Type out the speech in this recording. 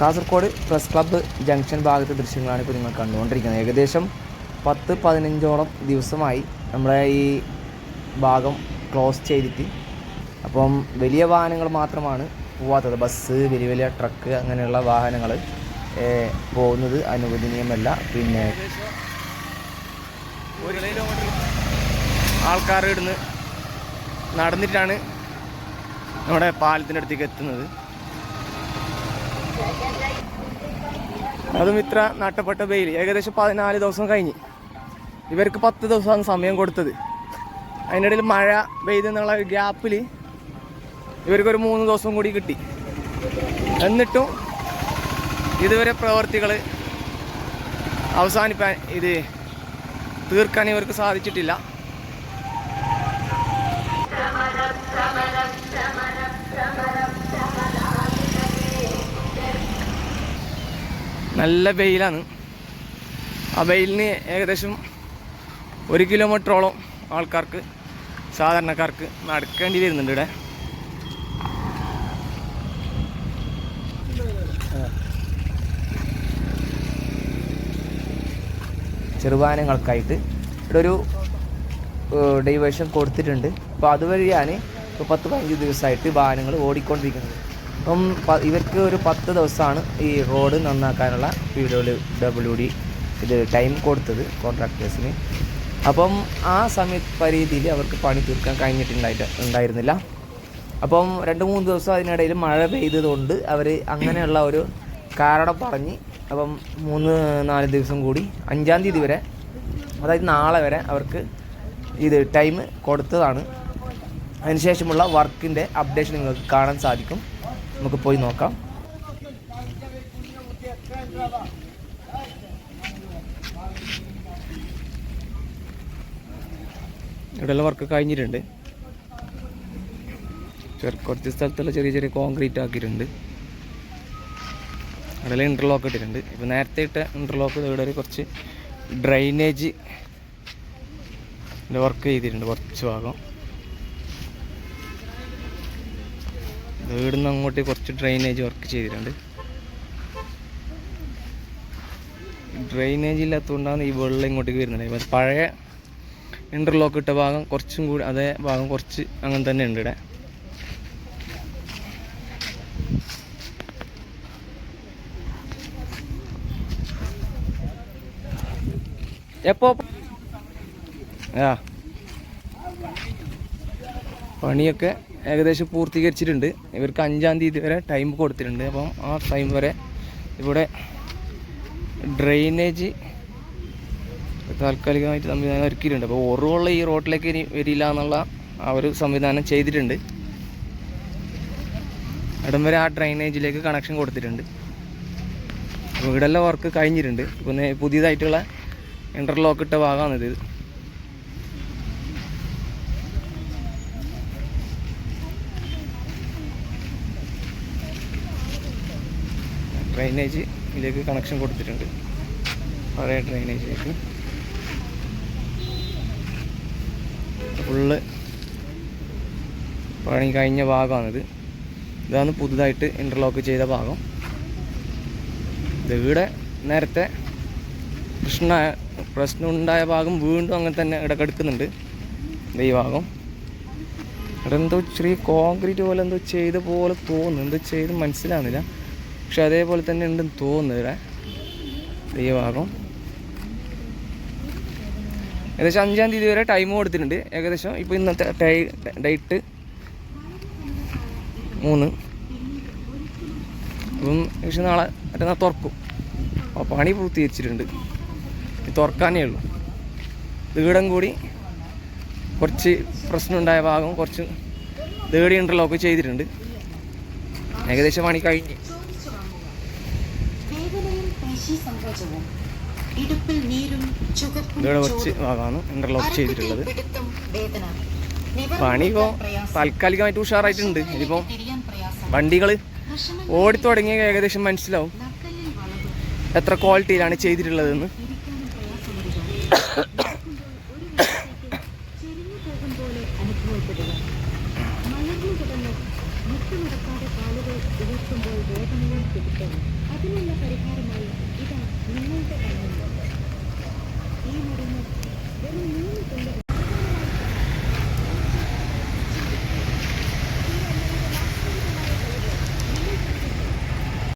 Kasaragod press club junction ഭാഗത്തെ ദൃശ്യങ്ങളാണ് ഇപ്പോൾ നിങ്ങൾ കണ്ടുകൊണ്ടിരിക്കുന്നത്. ഏകദേശം പത്ത് പതിനഞ്ചോളം ദിവസമായി നമ്മളെ ഈ ഭാഗം ക്ലോസ് ചെയ്തിട്ട് അപ്പം വലിയ വാഹനങ്ങൾ മാത്രമാണ് പോവാത്തത്. ബസ് വലിയ വലിയ ട്രക്ക് അങ്ങനെയുള്ള വാഹനങ്ങൾ പോകുന്നത് അനുവദനീയമല്ല. പിന്നെ ഒരു ആൾക്കാർ ഇടുന്ന് നടന്നിട്ടാണ് നമ്മുടെ പാലത്തിന്റെ അടുത്തേക്ക് എത്തുന്നത്. അതും ഇത്ര നട്ടപ്പെട്ട വെയിൽ ഏകദേശം പതിനാല് ദിവസം കഴിഞ്ഞ്. ഇവർക്ക് പത്ത് ദിവസമാണ് സമയം കൊടുത്തത്. അതിനിടയിൽ മഴ പെയ്തെന്നുള്ള ഗ്യാപ്പിൽ ഇവർക്കൊരു മൂന്ന് ദിവസം കൂടി കിട്ടി. എന്നിട്ടും ഇതുവരെ പ്രവർത്തികൾ അവസാനിപ്പാൻ ഇത് തീർക്കാൻ ഇവർക്ക് സാധിച്ചിട്ടില്ല. നല്ല വെയിലാണ്. ആ വെയിലിന് ഏകദേശം ഒരു കിലോമീറ്ററോളം ആൾക്കാർക്ക് സാധാരണക്കാർക്ക് നടക്കേണ്ടി വരുന്നുണ്ട് ഇവിടെ. ചെറുവാനങ്ങൾക്കായിട്ട് ഇവിടെ ഒരു ഡൈവേഷൻ കൊടുത്തിട്ടുണ്ട്. അപ്പോൾ അതുവഴിയാണ് ഇപ്പോൾ പത്ത് പതിനഞ്ച് ദിവസമായിട്ട് വാഹനങ്ങൾ ഓടിക്കൊണ്ടിരിക്കുന്നത്. അപ്പം ഇവർക്ക് ഒരു പത്ത് ദിവസമാണ് ഈ റോഡ് നന്നാക്കാനുള്ള പി ഡബ്ല്യു ഡബ്ല്യു ഡി ഇത് ടൈം കൊടുത്തത് കോൺട്രാക്ടേഴ്സിന്. അപ്പം ആ സമയ പരിധിയിൽ അവർക്ക് പണി തീർക്കാൻ കഴിഞ്ഞിട്ടുണ്ടായിട്ട് ഉണ്ടായിരുന്നില്ല. അപ്പം രണ്ട് മൂന്ന് ദിവസം അതിനിടയിൽ മഴ പെയ്തതുകൊണ്ട് അവർ അങ്ങനെയുള്ള ഒരു കാരണം പറഞ്ഞ് അപ്പം മൂന്ന് നാല് ദിവസം കൂടി അഞ്ചാം തീയതി വരെ അതായത് നാളെ വരെ അവർക്ക് ഇത് ടൈം കൊടുത്തതാണ്. അതിനുശേഷമുള്ള വർക്കിന്റെ അപ്ഡേഷൻ നിങ്ങൾക്ക് കാണാൻ സാധിക്കും. നമുക്ക് പോയി നോക്കാം. ഇവിടെയുള്ള വർക്ക് കഴിഞ്ഞിട്ടുണ്ട്. ചെറു കുറച്ച് സ്ഥലത്തുള്ള ചെറിയ ചെറിയ കോൺക്രീറ്റ് ആക്കിയിട്ടുണ്ട്. അവിടെ ഇന്റർലോക്ക് ഇട്ടിട്ടുണ്ട്. ഇപ്പോൾ നേരത്തെ ഇട്ട ഇന്റർലോക്ക് ഇവിടെ ഒരു കുറച്ച് ഡ്രൈനേജ് വർക്ക് ചെയ്തിട്ടുണ്ട് കുറച്ച് ഭാഗം. ഇവിടുന്ന് അങ്ങോട്ട് കുറച്ച് ഡ്രെയിനേജ് വർക്ക് ചെയ്തിട്ടുണ്ട്. ഡ്രെയിനേജ് ഇല്ലാത്തതുകൊണ്ടാണ് ഈ വെള്ളം ഇങ്ങോട്ടേക്ക് വരുന്നത്. പഴയ ഇന്റർലോക്ക് ഇട്ട ഭാഗം കുറച്ചും കൂടി അതേ ഭാഗം കുറച്ച് അങ്ങനെ തന്നെ ഉണ്ട് ഇവിടെ. എപ്പോ? ആ. പണിയൊക്കെ ഏകദേശം പൂർത്തീകരിച്ചിട്ടുണ്ട്. ഇവർക്ക് അഞ്ചാം തീയതി വരെ ടൈം കൊടുത്തിട്ടുണ്ട്. അപ്പം ആ ടൈം വരെ ഇവിടെ ഡ്രെയിനേജ് താൽക്കാലികമായിട്ട് സംവിധാനം ഒരുക്കിയിട്ടുണ്ട്. അപ്പോൾ ഓർവുള്ള ഈ റോഡിലേക്ക് ഇനി വരില്ല എന്നുള്ള ആ ഒരു സംവിധാനം ചെയ്തിട്ടുണ്ട്. ഇടം വരെ ആ ഡ്രെയിനേജിലേക്ക് കണക്ഷൻ കൊടുത്തിട്ടുണ്ട്. അപ്പോൾ വർക്ക് കഴിഞ്ഞിട്ടുണ്ട്. പിന്നെ പുതിയതായിട്ടുള്ള ഇന്റർലോക്ക് ഇട്ട ഭാഗമാണിത്. ഡ്രൈനേജ് ഇതിലേക്ക് കണക്ഷൻ കൊടുത്തിട്ടുണ്ട്. പഴയ ഡ്രൈനേജിലേക്ക് ഫുള്ള് പണി കഴിഞ്ഞ ഭാഗമാണിത്. ഇതാണ് പുതുതായിട്ട് ഇന്റർലോക്ക് ചെയ്ത ഭാഗം. ഇവിടെ നേരത്തെ പ്രശ്ന പ്രശ്നമുണ്ടായ ഭാഗം വീണ്ടും അങ്ങനെ തന്നെ ഇടക്കെടുക്കുന്നുണ്ട്. ഈ ഭാഗം. ഇവിടെ എന്തോ ചെറിയ കോൺക്രീറ്റ് പോലെ എന്തോ ചെയ്ത പോലെ തോന്നുന്നു. എന്തോ ചെയ്ത് മനസ്സിലാവുന്നില്ല. പക്ഷെ അതേപോലെ തന്നെ ഉണ്ടെന്ന് തോന്നുന്നു ഇവിടെ. ഈ ഭാഗം. ഏകദേശം അഞ്ചാം തീയതി വരെ ടൈം കൊടുത്തിട്ടുണ്ട്. ഏകദേശം ഇപ്പോൾ ഇന്നത്തെ ഡേറ്റ് മൂന്ന്. അപ്പം പക്ഷെ നാളെ മറ്റന്നാൾ തുറക്കും. അപ്പോൾ പണി പൂർത്തീകരിച്ചിട്ടുണ്ട്. തുറക്കാനേ ഉള്ളൂ. വീടം കൂടി കുറച്ച് പ്രശ്നമുണ്ടായ ഭാഗം കുറച്ച് തേടി ഇന്റർലോക്ക് ചെയ്തിട്ടുണ്ട്. ഏകദേശം പണി കഴിഞ്ഞ്. പേശീസങ്കോചവും ഇടുപ്പിൽ നീരും ചുവപ്പും ഇന്റർലോക്ക് ചെയ്തിട്ടുള്ളത്. പണി ഇപ്പോൾ താൽക്കാലികമായിട്ട് ഉഷാറായിട്ടുണ്ട്. ഇതിപ്പോ വണ്ടികൾ വിഷമങ്ങൾ ഓടി തുടങ്ങിയ ഏകദേശം മനസ്സിലാവും. എത്ര ക്വാളിറ്റിയിലാണ് ചെയ്തിട്ടുള്ളതെന്ന്. ഒട്ടുമിടക്കാതെ കാലുകൾ ഉയർത്തുമ്പോൾ വേദനയും പിടിക്കണം അതിനുള്ള പരിഹാരമായി ഇതാ നിങ്ങളുടെ കൈമുണ്ട് ഈ മരുന്ന്